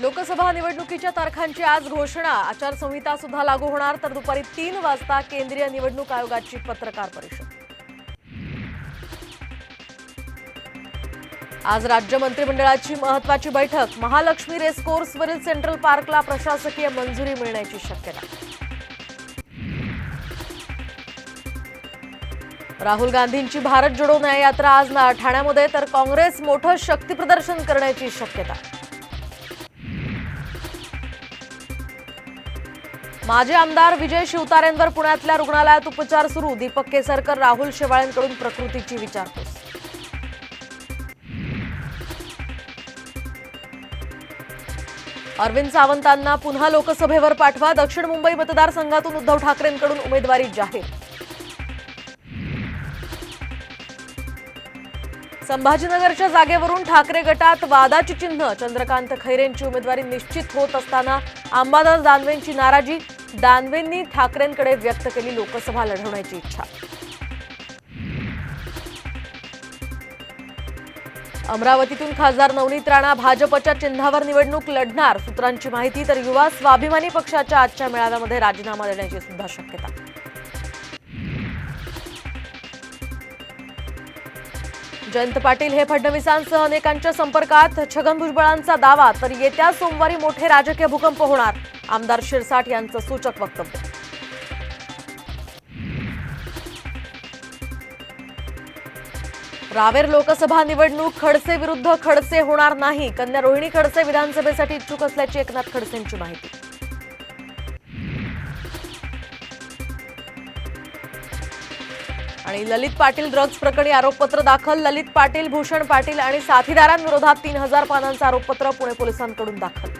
लोकसभा निवडणुकीच्या तारखांची आज घोषणा. आचारसंहिता सुद्धा लागू होणार तर दुपारी तीन वाजता केंद्रीय निवडणूक आयोगाची पत्रकार परिषद. आज राज्य मंत्रिमंडळाची महत्वाची बैठक. महालक्ष्मी रेसकोर्सवरील सेंट्रल पार्कला प्रशासकीय मंजुरी मिळण्याची शक्यता. राहुल गांधींची भारत जोडो न्याय यात्रा आज ठाण्यामध्ये तर काँग्रेस मोठं शक्तीप्रदर्शन करण्याची शक्यता. माजी आमदार विजय शिवतारेंवर पुण्यातल्या रुग्णालयात उपचार सुरू. दीपक केसरकर राहुल शेवाळेंकडून प्रकृतीची विचारपूस. अरविंद सावंतांना पुन्हा लोकसभेवर पाठवा. दक्षिण मुंबई मतदारसंघातून उद्धव ठाकरेंकडून उमेदवारी जाहीर. संभाजीनगरच्या जागेवरून ठाकरे गटात वादाची चिन्ह. चंद्रकांत खैरेंची उमेदवारी निश्चित होत असताना अंबादास दानवेंची नाराजी. दानवेंनी ठाकरेंकडे व्यक्त केली लोकसभा लढवण्याची इच्छा. अमरावतीतून खासदार नवनीत राणा भाजपच्या चिन्हावर निवडणूक लढणार. सूत्रांची माहिती तर युवा स्वाभिमानी पक्षाच्या आजच्या मेळाव्यामध्ये राजीनामा देण्याची सुद्धा शक्यता. जयंत पाटील हे फडणवीसांसह अनेकांच्या संपर्कात. छगन भुजबळांचा दावा तर येत्या सोमवारी मोठे राजकीय भूकंप होणार आमदार शिरसाट यांचं सूचक वक्तव्य. रावेर लोकसभा निवडणूक खडसे विरुद्ध खडसे होणार नाही. कन्या रोहिणी खडसे विधानसभेसाठी इच्छुक असल्याची एकनाथ खडसेंची माहिती. आणि ललित पाटील ड्रग्ज प्रकरणी आरोपपत्र दाखल. ललित पाटील भूषण पाटील आणि साथीदारांविरोधात तीन हजार पानांचं आरोपपत्र पुणे पोलिसांकडून दाखल.